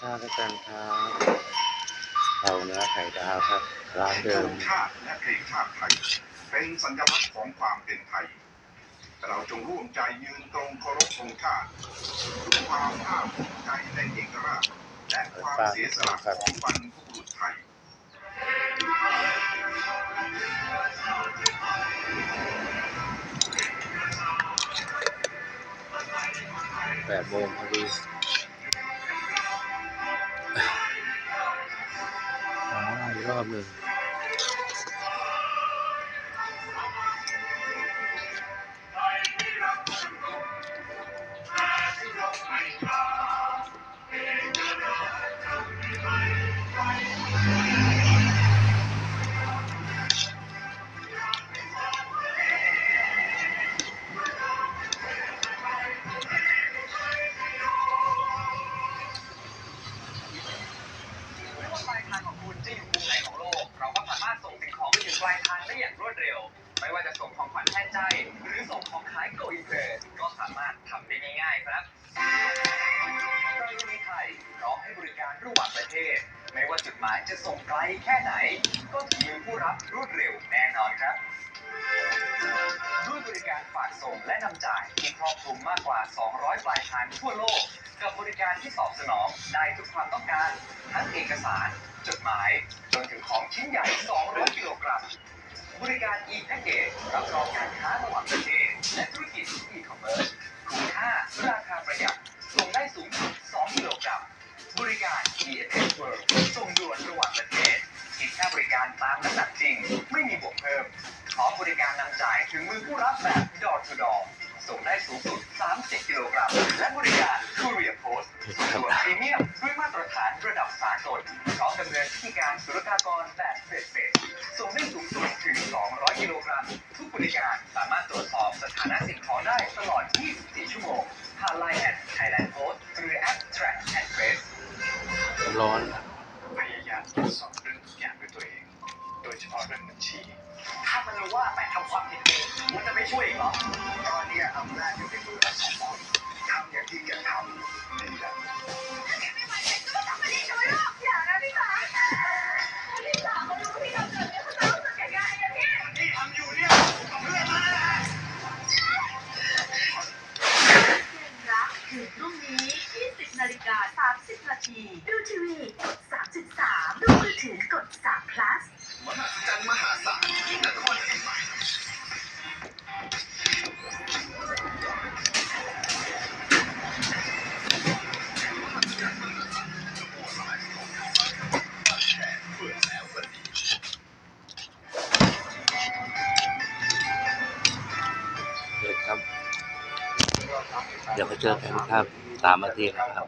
ข้าวด้วยกันครับเราเนื้อไข่ดาวครับ ร้านเดิมชาติและเพลงชาติไทย เป็นสัญลักษณ์ของความเป็นไทย เราจงร่วมใจยืนตรงเคารพธงชาติด้วยความภาคภูมิใจในเอกราชและความเสียสละของบรรพบุรุษไทยแปดโมงพอดี อ หรือส่งของขายโกอินเตอร์ก็สามารถทำได้ง่ายๆครับเราอยู่นไทยพร้อมให้บริการระหว่างประเทศ ไม่ว่าจุดหมายจะส่งไกลแค่ไหน ก็ถึงมือผู้รับรวดเร็วแน่นอนครับ ด้วยบริการฝากส่งและนำจ่ายที่ครอบคลุมมากกว่า 200 ปลายทางทั่วโลก กับบริการที่ตอบสนองได้ทุกความต้องการ ทั้งเอกสาร จดหมาย จนถึงของชิ้นใหญ่ 200 กิโลกรัม บริการ e-package รับรองการค้าระหว่างประเทศ และธุรกิจ e-commerce คุณค่าราคาประหยัด ส่งได้สูงสุด 2 กิโลกรัม บริการ DFS World ส่งด่วนระหว่างประเทศคิดค่าบริการตามน้ำหนักจริง ไม่มีบวกเพิ่ม ขอบริการนำจ่ายถึงมือผู้รับแบบ door to door ส่งได้สูงสุด 30 กิโลกรัม และบริการ Courier Post ส่งด่วนพรีเมียมด้วยมาตรฐานระดับสากล พร้อมดำเนินพิธีการศุลกากรแบบเฟสเฟสส่งได้สูงสุดถึง 200 กิโลกรัมทุกบริการสามารถตรวจสอบสถานะสิ่งของได้ตลอด 24 ชั่วโมงผ่าน Line แอด Thailand Post หรือแอป Track and Trace ร้อนพยายามตรวจสอบเรื่องทุกอย่างด้วยตัวเอง โดยเฉพาะเรื่องบัญชี ถ้ามันรู้ว่าแต่ทำความผิดเองมันจะไม่ช่วยอีกเหรอตอนนี้อำนาจอยู่ในมือเราสองคน นาที ดูทีวีกด 3.3 ดูมือถือกด3 plus มหัศจรรย์มหาศาลนครแห่งใหม่เด็กครับเดี๋ยวไปเจอกันครับสามนาทีนะครับ